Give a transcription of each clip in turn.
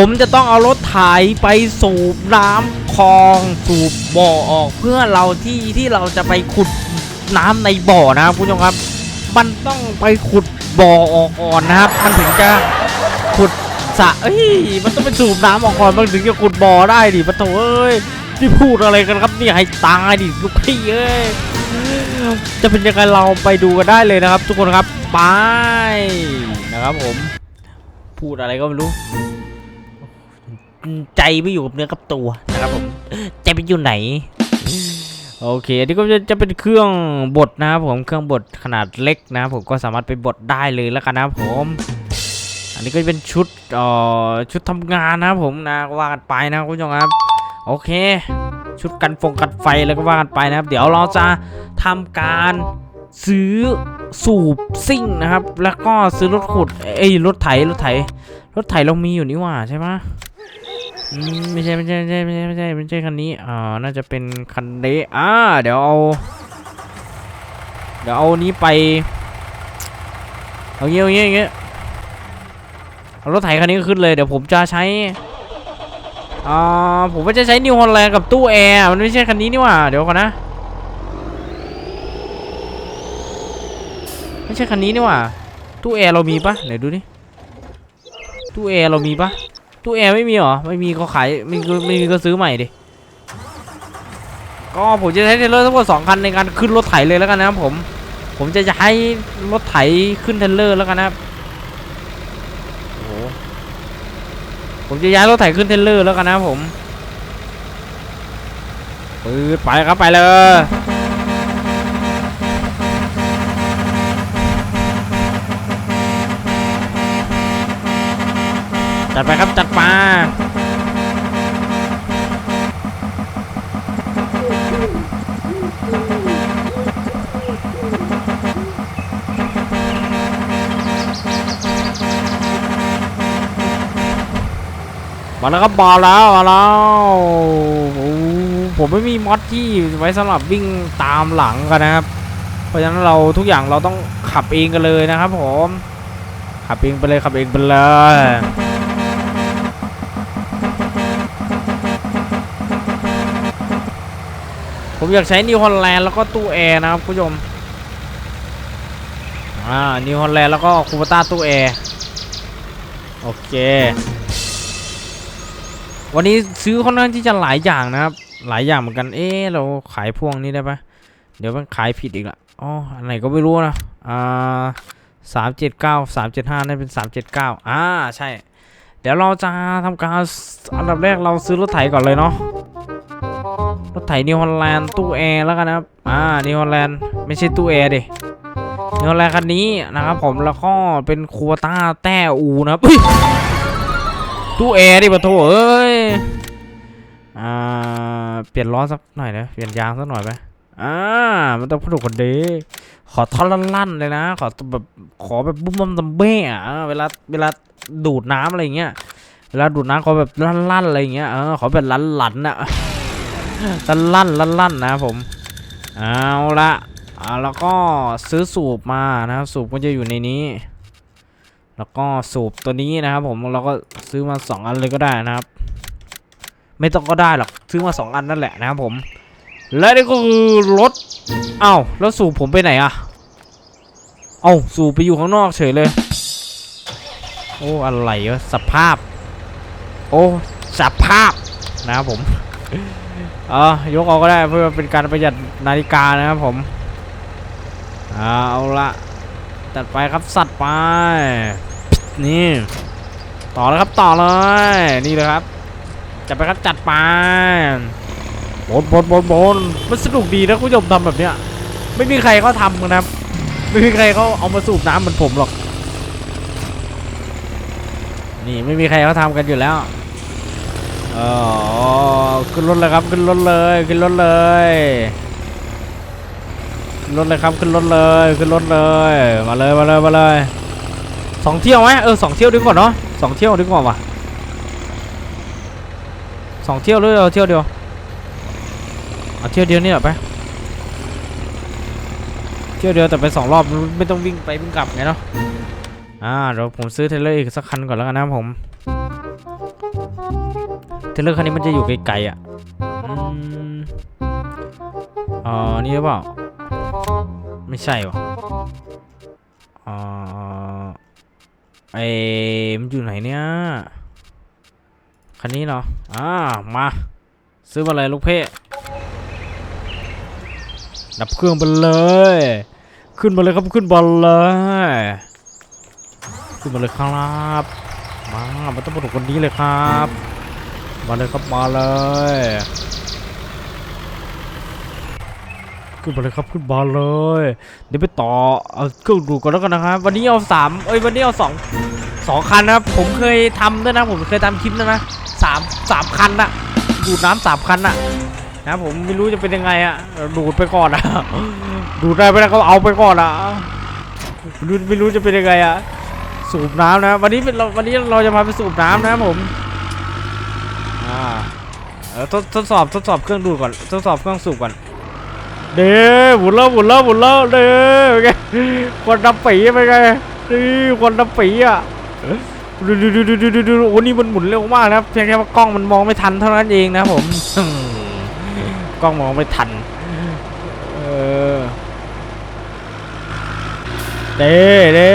ผมจะต้องเอารถไถไปสูบน้ำคลองสูบบ่อออก เพื่อเราที่ที่เราจะไปขุดน้ำในบ่อนะครับคุณผู้ชมครับ มันต้องไปขุดบ่อออกก่อนนะครับ มันถึงจะขุดสระเอ้ยมันต้องไปสูบน้ำออกก่อนมันถึงจะขุดบ่อได้ดิปะโถเอ้ยนี่พูดอะไรกันครับนี่ให้ตายดิลูกพี่เอ้ยจะเป็นยังไงเราไปดูกันได้เลยนะครับ ทุกคนครับไปนะครับผม พูดอะไรก็ไม่รู้ ใจไม่อยู่กับเนื้อกับตัวนะครับผมใจไปอยู่ไหน โอเคอันนี้ก็จะจะเป็นเครื่องบดนะครับผมเครื่องบดขนาดเล็กนะครับผมก็สามารถไปบดได้เลยแล้วกันนะครับผม อันนี้ก็จะเป็นชุดเอ่อชุดทำงานนะครับผมนะก็ว่ากันไปนะครับคุณผู้ชมครับโอเค ชุดกันฟงกันไฟแล้วก็ว่ากันไปนะครับ เดี๋ยวเราจะทำการซื้อสูบซิ่งนะครับ แล้วก็ซื้อรถขุดเอ้ยรถไถรถไถรถไถเรามีอยู่นี่หว่าใช่ไหมอืม ไม่ใช่ไม่ใช่ไม่ใช่ไม่ใช่ไม่ใช่ไม่ใช่คันนี้อ่าน่าจะเป็นคันนี้อ่าเดี๋ยวเอา เดี๋ยวเอานี้ไปเอาเงี้ยเอาเงี้ยเอาเงี้ยเอารถไถคันนี้ขึ้นเลยเดี๋ยวผมจะใช้อ่าผมว่าจะใช้นิวฮอลแลนด์กับตู้แอร์มันไม่ใช่คันนี้นี่หว่าเดี๋ยวก่อนนะไม่ใช่คันนี้นี่หว่าตู้แอร์เรามีปะไหนดูดิตู้แอร์เรามีปะ ตู้แอร์ไม่มีเหรอ ไม่มีก็ขายไม่มีก็ไม่มีก็ซื้อใหม่ดิ ก็ผมจะใช้เทเลอร์ทั้งหมดสองคันในการขึ้นรถไถเลยแล้วกันนะครับผม ผมจะจะให้รถไถขึ้นเทเลอร์แล้วกันนะครับโอ้โหผมจะย้ายรถไถขึ้นเทเลอร์แล้วกันนะครับผมปืดไปครับไปเลย จัดไปครับจัดมามาแล้วครับบอลแล้วมาแล้วผมไม่มีมอดที่ไว้สำหรับวิ่งตามหลังกันนะครับ เพราะฉะนั้นเราทุกอย่างเราต้องขับเองกันเลยนะครับผมขับเองไปเลยขับเองไปเลย ผมอยากใช้นิวฮอลแลนด์แล้วก็ตู้แอร์นะครับคุณผู้ชมอ่านิวฮอลแลนด์แล้วก็คูปต้าตู้แอร์โอเค วันนี้ซื้อค่อนข้างที่จะหลายอย่างนะครับ หลายอย่างเหมือนกัน เอ๊เราขายพวงนี้ได้ปะเดี๋ยวมันขายผิดอีกละอ๋ออันไหนก็ไม่รู้นะอ่าสามเจ็ดเก้าสามเจ็ดห้านั่นเป็นสามเจ็ดเก้าอ่าใช่ เดี๋ยวเราจะทำการอันดับแรกเราซื้อรถไถก่อนเลยเนาะ รถไถนิวฮอลแลนด์ตู้แอร์แล้วกันนะครับ อ่า นิวฮอลแลนด์ไม่ใช่ตู้แอร์ดินิวฮอลแลนด์คันนี้นะครับผมแล้วก็เป็นครัวต้าแต้อูนะครับตู้แอร์ดิปะโถเอ้ย อ่า เปลี่ยนล้อสักหน่อยนะ เปลี่ยนยางสักหน่อยไหมอ่า มันต้องพดุกคนเดขอท่อนลั่นๆเลยนะ ขอแบบขอแบบบุ้มบัมตัมเบ้อะอ่เวลาเวลาดูดน้ำอะไรเงี้ย เวลาดูดน้ำขอแบบลั่นๆอะไรเงี้ย เออ ขอแบบลั่นๆอะ ลั่นลั่นลั่นลั่นนะครับผม เอาละอ่าแล้วก็ซื้อสูบมานะครับสูบก็จะอยู่ในนี้ แล้วก็สูบตัวนี้นะครับ ผมเราก็ซื้อมาสองอันเลยก็ได้นะครับ ไม่ต้องก็ได้หรอกซื้อมาสองอันนั่นแหละนะครับผม และนี่ก็คือรถเอ้าแล้วสูบผมไปไหนอะเอ้าสูบไปอยู่ข้างนอกเฉยเลยโอ้อะไรวะสภาพ โอ้สภาพนะครับผม ออยกเอาก็ได้เพื่อเป็นการประหยัดนาฬิกานะครับผมเอาละจัดไปครับสัตว์ไป นี่ ต่อเลยครับต่อเลย นี่เลยครับ จัดไปครับจัดไปบนบนบนบนมันสนุกดีนะคุณผู้ชมทำแบบเนี้ย ไม่มีใครเขาทำกันนะครับ ไม่มีใครเขาเอามาสูบน้ำเหมือนผมหรอก นี่ไม่มีใครเขาทำกันอยู่แล้ว ออขึ้นรถเลยครับขึ้นรถเลยขึ้นรถเลยขึ้นรถเลยครับขึ้นรถเลยขึ้นรถเลยมาเลยมาเลยมาเลยสองเที่ยวไหมเออสองเที่ยวดีกว่าเนาะสองเที่ยวดีกว่าว่ะสองเที่ยวหรือเอาเที่ยวเดียวเอาเที่ยวเดียวนี่แหละไปเที่ยวเดียวแต่ไปสองรอบไม่ต้องวิ่งไปวิ่งกลับไงเนาะอ่าเดี๋ยวผมซื้อเทเลอร์อีกสักคันก่อนแล้วกันนะผม ทเลอร์คันนี้มันจะอยู่ไกลๆอะอ๋อ นี่หรือเปล่า ไม่ใช่วะอ๋อไอมันอยู่ไหนเนี่ยคันนี้เหรออ่า มา ซื้อมาเลยลูกเพ่ดับเครื่องไปเลย ขึ้นมาเลยครับ ขึ้นบอลเลย ขึ้นมาเลยครับ มามันต้องมาถูกคนนี้เลยครับ มาเลยครับมาเลยขึ้นมาเลยครับขึ้นมาเลยเดี๋ยวไปต่อเอาเครื่องดูก่อนแล้วกันนะครับวันนี้เอาสามเอ้ยวันนี้เอาสองสองคันนะครับผมเคยทำด้วยนะผมเคยทำคลิปนะนะสามสามคันนะดูดน้ำสามคันนะนะผมไม่รู้จะเป็นยังไงอะดูดไปก่อนอะดูดได้ไปแล้วก็เอาไปก่อนอะไม่รู้ไม่รู้จะเป็นยังไงอะสูบน้ำนะ วันนี้เป็นเราวันนี้เราจะพาไปสูบน้ำนะครับผม เออทดทดสอบทดสอบเครื่องดูดก่อนทดสอบเครื่องสูบก่อนเด้หมุนแล้วหมุนแล้วหมุนแล้วเด้เป็นไงควันดำปีเป็นไงนี่ควันดำปีอะดูดูดูดูดูดูดูโอ้นี่มันหมุนเร็วมากนะครับเพียงแค่ว่ากล้องมันมองไม่ทันเท่านั้นเองนะผมกล้องมองไม่ทันเออเด้เด้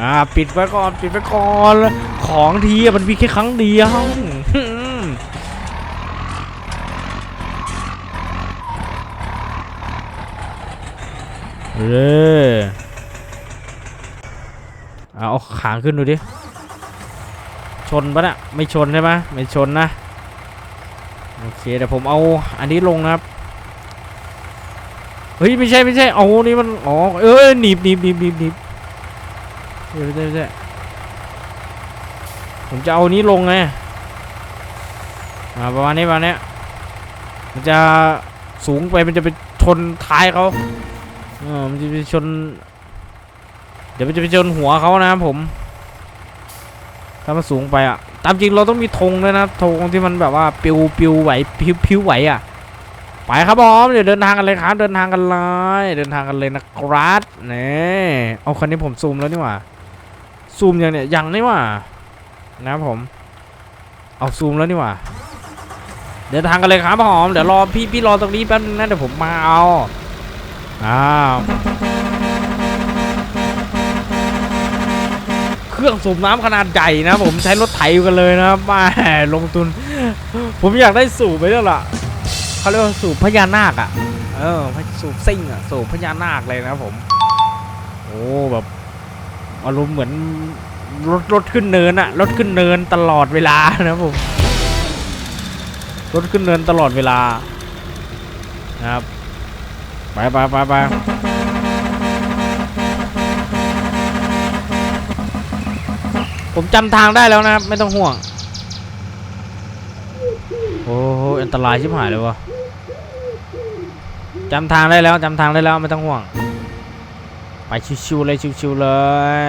อ่าปิดไว้ก่อนปิดไว้ก่อน ของทีมันมีแค่ครั้งเดียวเออเอาเอาขางขึ้นดูดิ ชนปะเนี่ยไม่ชนใช่ไหมไม่ชนนะ โอเคเดี๋ยวผมเอาอันนี้ลงนะครับ เฮ้ย ไม่ใช่ไม่ใช่เอานี่มัน อ๋อ เออหนีบหนีบหนีบหนีบหนีบไม่ใช่ไม่ใช่ ผมจะเอานี้ลงไงอ่าประมาณนี้ประมาณนี้มันจะสูงไปมันจะไปชนท้ายเขาเออมันจะไปชน เดี๋ยวมันจะไปชนหัวเขานะครับผม ถ้ามันสูงไปอะ ตามจริงเราต้องมีธงด้วยนะธงที่มันแบบว่าปิวปิวไหวพิวพิวไหวอะ ไปครับผมเดี๋ยวเดินทางกันเลยครับ เดินทางกันเลยเดินทางกันเลยนะครับเนี่เอาคันนี้ผมซูมแล้วนี่หว่าซูมยังเนี่ยยังนี่หว่า นะครับผม เอาซูมแล้วนี่หว่า เดินทางกันเลยครับผมเดี๋ยวรอพี่พี่รอตรงนี้แป๊บนึงนะเดี๋ยวผมมาเอาอ้าวเครื่องสูบน้ำขนาดใหญ่นะผมใช้รถไถกันเลยนะครับแมาลงทุน ผมอยากได้สูบไปแล้วล่ะเขาเรียกว่าสูบพญานาคอะ เออสูบซิ่งอะสูบพญานาคเลยนะผม โอ้แบบอารมณ์เหมือน รถรถขึ้นเนินอะรถขึ้นเนินตลอดเวลานะผมรถขึ้นเนินตลอดเวลานะครับไปไปไปไปผมจำทางได้แล้วนะครับ ไม่ต้องห่วง โอ้โหอันตรายชิบหายเลยวะจำทางได้แล้วจำทางได้แล้วไม่ต้องห่วง ไปชิวๆเลยชิวๆเลย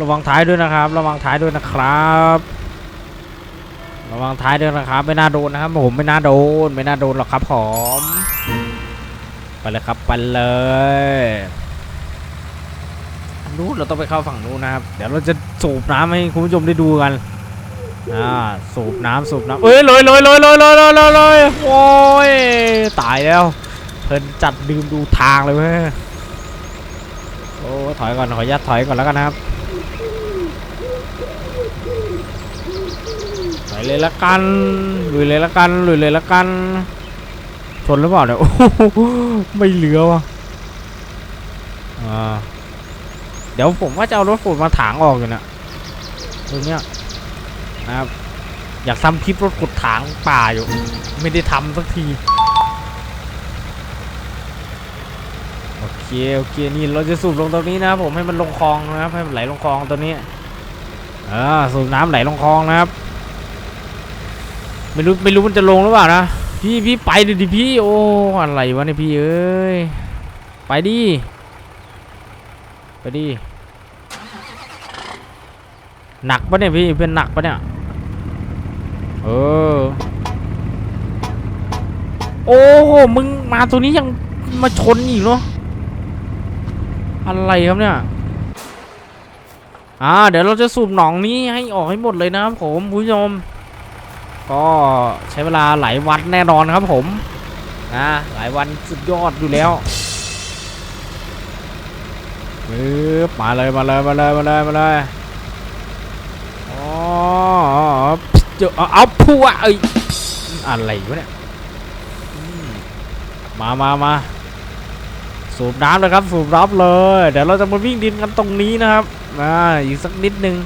ระวังท้ายด้วยนะครับ ระวังท้ายด้วยนะครับ ระวังท้ายด้วยนะครับ ไม่น่าโดนนะครับผมไม่น่าโดน ไม่น่าโดนหรอกครับผมไปเลยครับไปเลยนู้นเราต้องไปเข้าฝั่งนู้นนะครับ เดี๋ยวเราจะสูบน้ำให้คุณผู้ชมได้ดูกันอ่าสูบน้ำสูบน้ำเอ้ยลอยลอยลอยลอยลอยลอยลอยโอ้ยตายแล้ว เพลินจัดดื่มดูทางเลยเว้ย อ้ถอยก่อนขออนุญาตถอยก่อนแล้วกันนะครับไปเลยละกันลุยเลยละกันลุยเลยละกันชนหรือเปล่าเนี่ยโอ้โหไม่เหลือวะอ่าเดี๋ยวผมว่าจะเอารถฝนมาถางออกอยู่นี่ยตรงเนี้ยนะครับอยากทำคลิปรถขุดถางป่าอยู่ ไม่ได้ทำสักที โอ เค โอเค นี่เราจะสูบลงตรงนี้นะครับผมให้มันลงคลองนะครับ ให้มันไหลลงคลองตัวนี้อ่าสูบน้ำไหลลงคลองนะครับ ไม่รู้ไม่รู้มันจะลงหรือเปล่านะ พี่พี่ไปดิดิพี่ โอ้อะไรวะเนี่ยพี่เอ้ย ไปดิ ไปดิ หนักปะเนี่ยพี่เพื่อนหนักปะเนี่ย เออ โอ้โห มึงมาตัวนี้ยังมาชนอีกเนาะ อะไรครับเนี่ย อ่า เดี๋ยวเราจะสูบหนองนี้ให้ออกให้หมดเลยนะครับผมคุณผู้ชม ก็ใช้เวลาหลายวันแน่นอนครับผมนะหลายวันสุดยอดอยู่แล้วปึ๊บมาเลยมาเลยมาเลยมาเลยมาเลยอ๋อเจอเอาพัวเอ้ยอะไรวะเนี่ย มามามา สูบน้ำเลยครับสูบน้ำเลย เดี๋ยวเราจะมาวิ่งดินกันตรงนี้นะครับอ่าอีกสักนิดนึง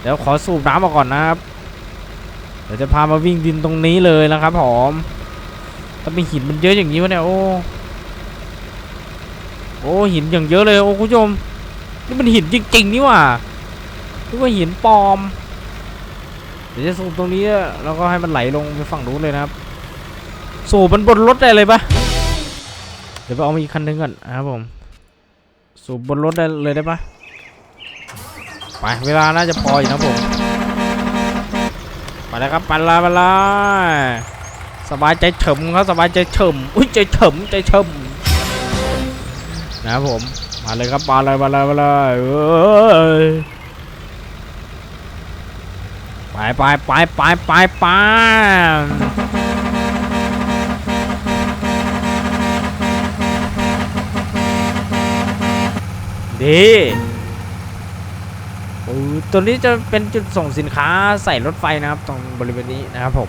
เดี๋ยวขอสูบน้ำมาก่อนนะครับ เดี๋ยวจะพามาวิ่งดินตรงนี้เลยนะครับผมถ้ามีหินมันเยอะอย่างนี้วะเนี่ยโอ้โอ้หินอย่างเยอะเลยโอ้คุณผู้ชมนี่มันหินจริงๆนี่ว่านึกว่าหินปลอม เดี๋ยวจะสูบตรงนี้แล้วก็ให้มันไหลลงไปฝั่งนู้นเลยนะครับ สูบมันบนรถได้เลยปะ เดี๋ยวไปเอามาอีกคันนึงก่อนนะครับผมสูบบนรถได้เลยได้ปะไปเวลาน่าจะพออยู่นะผมไปแล้วครับไปและไปและสบายใจเฉิมครับสบายใจเฉิมอุ้ยใจเฉิมใจเฉิมนะครับผมมาเลยครับมาเลยมาเลยมาเลยเอ้ยไปไปไปไปไปไป ดีโอ้ตัวนี้จะเป็นจุดส่งสินค้าใส่รถไฟนะครับ ตรงบริเวณนี้นะครับผม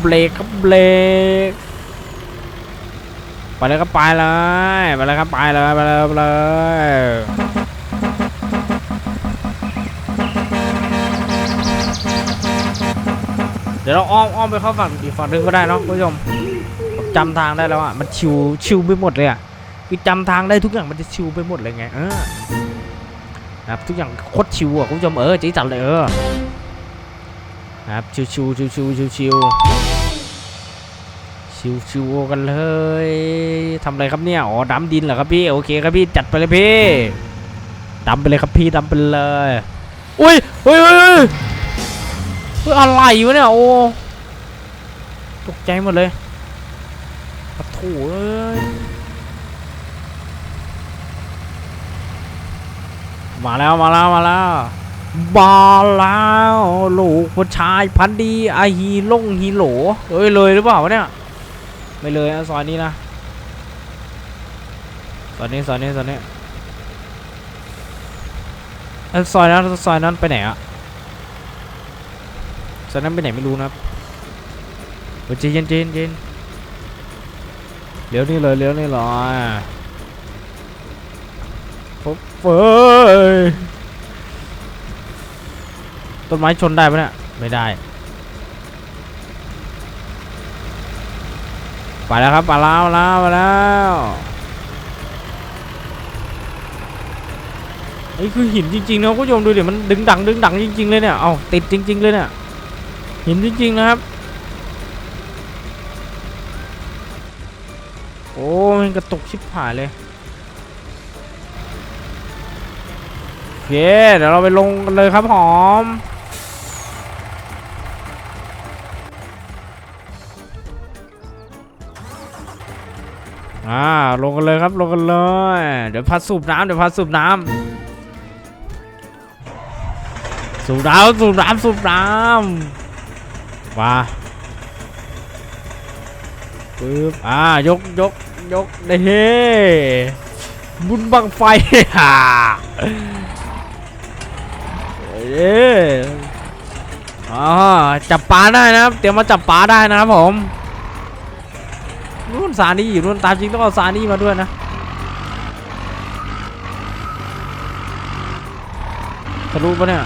เบรกครับเบรกไปเลยครับไปเลยไปเลยครับไปเลยไปเลยไปเลยเดี๋ยวเราอ้อมอ้อมไปเข้าฝั่งอีกฝั่งนึงก็ได้เนาะคุณผู้ชมจำทางได้แล้วอะมันชิวชิวไปหมดเลยอะ คือจำทางได้ทุกอย่างมันจะชิวไปหมดเลยไงเออนะครับทุกอย่างโคตรชิวอะคุณผู้ชมเออจีจัดเลยเออนะครับชิวชิวชิวชิวชิวชิวชิวชิวกันเลยทำอะไรครับเนี่ยอ๋อดำดินเหรอครับพี่โอเคครับพี่จัดไปเลยพี่ดำไปเลยครับพี่ดำไปเลยอุ้ยเฮ้ยเฮ้ยเฮ้ยอะไรวะเนี่ยโอ้ตกใจหมดเลยปะโถูเอ้ย มาแล้วมาแล้วมาแล้วมาแล้วลูกผู้ชายพันดีไอฮีลงฮีโหลเอ้ยเลยหรือเปล่าวะเนี่ยไม่เลยนะซอยนี้นะซอยนี้ซอยนี้ซอยนี้อ้ยซอยนั้นซอยนั้นไปไหนอะซอยนั้นไปไหนไม่รู้นะเจเยนใจเยนใจนเลี้ยวนี่เลยเลี้ยวนี่เลย บเฟ้ยต้นไม้ชนได้ปะเนี่ย ไม่ได้ ไปแล้วครับไปแล้วมาแล้วมาแล้วนี่คือหินจริงๆนะคุณผู้ชมดูเดิมันดึงดังดึงดังจริง ๆ เลยเนี่ย เอาติดจริง ๆ เลยเนี่ย หินจริง ๆ นะครับ โอ้มันกระตุกชิบหายเลย โอ เค เดี๋ยวเราไปลงกันเลยครับหอม อ่า ลงกันเลยครับลงกันเลย เดี๋ยวพัดสูบน้ำเดี๋ยวพัดสูบน้ำสูบน้ำสูบน้ำสูบน้ำมาปึ๊บอ่ายกยกยกเด้บุญบังไฟฮ่า เย้อ่าจับปลาได้นะครับ เตรียมมาจับปลาได้นะครับผมนู่นซานี่อยู่นู่นตามจริงต้องเอาซานี่มาด้วยนะทะลุปะเนี่ย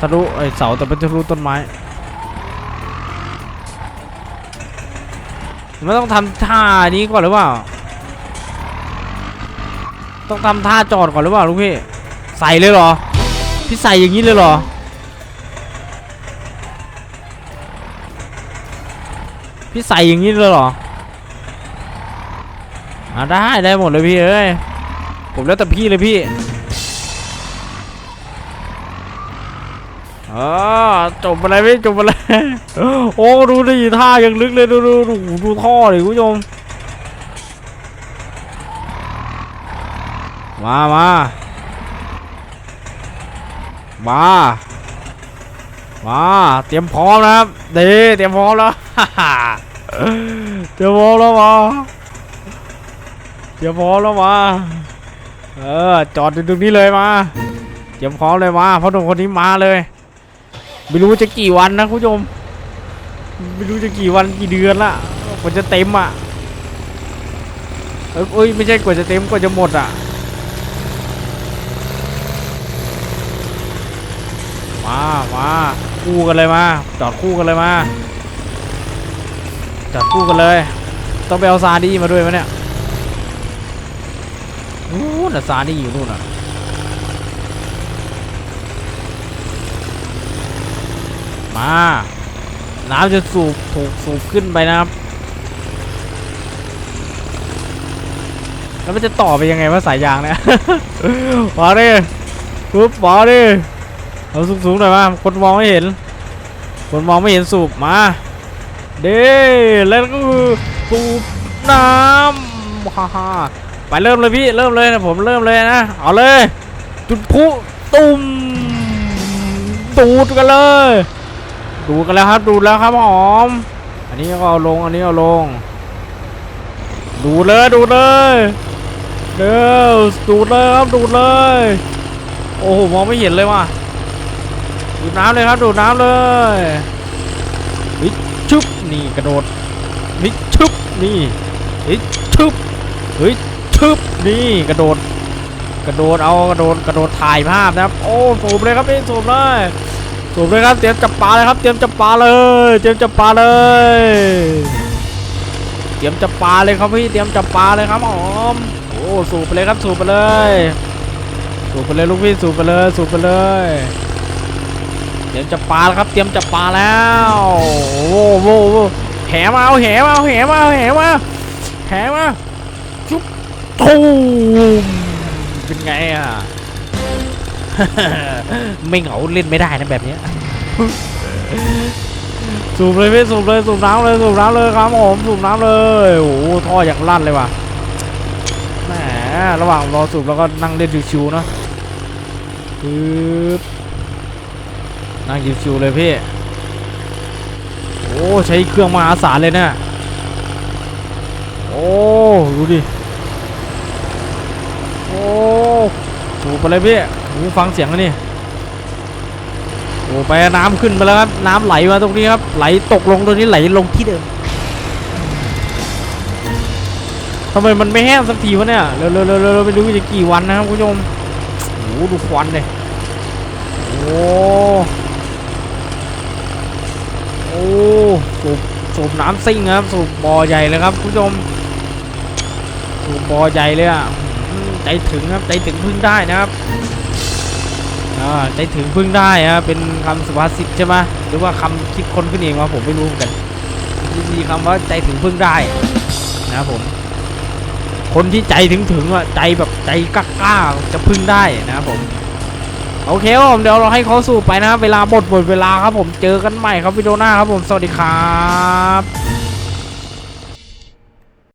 ทะลุไอเสาแต่เป็นทะลุต้นไม้ไม่ต้องทำท่านี้ก่อนหรือเปล่า ต้องทำท่าจอดก่อนหรือเปล่าลูกพี่ ใส่เลยเหรอ พี่ใส่อย่างนี้เลยเหรอ พี่ใส่อย่างนี้เลยเหรออ่าได้ได้หมดเลยพี่เอ้ย ผมแล้วแต่พี่เลยพี่อจบอะไรพี่จบอะไรโอ้ดูดิท่ายังลึกเลยดูดูดูดูท่อเลยคุณผู้ชมมามา มา มาเตรียมพร้อมนะครับด้เตรียมพร้อมแล้วเตรียมพร้อมแล้วมาเตรียมพร้อมแล้วมาเออจอดอยู่ตรงนี้เลยมาเตรียมพร้อมเลยมาเพราะหนุ่มคนนี้มาเลย ไม่รู้จะกี่วันนะคุณผู้ชมไม่รู้จะกี่วันกี่เดือนละกว่าจะเต็มอะเอ้ยไม่ใช่กว่าจะเต็มกว่าจะหมดอะ มามาคู่กันเลยมา จอดคู่กันเลยมาจอดคู่กันเลย ต้องไปเอาซาดี้มาด้วยไหมเนี่ยนู่นน่ะซาดี้อยู่นู่นน่ะมาน้ำจะสูบถูกสูบขึ้นไปนะครับ แล้วมันจะต่อไปยังไงว่าสายยางเนี่ยมาดิปุ๊บมาดิ เอาสูงๆหน่อยมาคนมองไม่เห็น คนมองไม่เห็นสูบมา เด้แล้วก็คือสูบน้ำฮ่าฮ่าไปเริ่มเลยพี่เริ่มเลยนะผมเริ่มเลยนะเอาเลย จุดพุตุ้มดูดกันเลย ดูกันแล้วครับดูแล้วครับหอม อันนี้ก็เอาลงอันนี้เอาลง ดูเลยดูเลยเด้อดูดเลยครับดูดเลย โอ้โหมองไม่เห็นเลยว่ะ ดูดน้ำเลยครับดูดน้ำเลยวิชุบนี่กระโดดวิชุบนี่วิชุบเฮ้ยชุบนี่กระโดด กระโดดเอากระโดดกระโดดถ่ายภาพนะครับ โอ้สูบเลยครับพี่สูบเลยสูบเลยครับเตรียมจับปลาเลยครับเตรียมจับปลาเลยเตรียมจับปลาเลยเตรียมจับปลาเลยครับพี่เตรียมจับปลาเลยครับหอมโอ้สูบไปเลยครับสูบไปเลย สูบไปเลยลูกพี่สูบไปเลยสูบไปเลย รียมจับปลาแล้วครับ เตรียมจับปลาแล้วโอ้โหโอ้แหมาเอาแหมาเอาแหมาเอาแหมาแหมาจุ๊บตูมเป็นไงอะไม่เหงาเล่นไม่ได้นะแบบนี้สูบเลยพี่สูบเลยสูบน้ำเลยสูบน้ำเลยครับผมสูบน้ำเลยโอ้โหท่ออย่างลั่นเลยว่ะแหมระหว่างรอสูบแล้วก็นั่งเล่นชิวๆเนาะปึ๊บ นั่งชิวๆเลยพี่ โอ้ใช้เครื่องมหาศาลเลยเนะโอ้ดูดิ โอ้สูบไปเลยพี่โอ้ฟังเสียงแล้วนี่โอ้ไปน้ำขึ้นไปแล้วครับ น้ำไหลมาตรงนี้ครับ ไหลตกลงตรงนี้ไหลลงที่เดิมทำไมมันไม่แห้งสักทีวะเนี่ย เร็วเร็วเร็วเร็วไม่รู้จะกี่วันนะครับคุณผู้ชมโอ้ดูควันเลยโอ้โอ้ สูบน้ำซิ่งครับสูบบ่อใหญ่เลยครับคุณผู้ชมสูบบ่อใหญ่เลยอะใจถึงครับใจถึงพึ่งได้นะครับอ่าใจถึงพึ่งได้ฮะเป็นคำสุภาษิตใช่ไหมหรือว่าคำคิดคนขึ้นเองวะผมไม่รู้เหมือนกันมีคำว่าใจถึงพึ่งได้นะครับผม คนที่ใจถึงถึงอะใจแบบใจกล้าๆจะพึ่งได้นะครับผม โอเคครับผมเดี๋ยวเราให้เขาสู่ไปนะครับเวลาหมดหมดเวลาครับผมเจอกันใหม่ครับวิดีโอหน้าครับผมสวัสดีครับ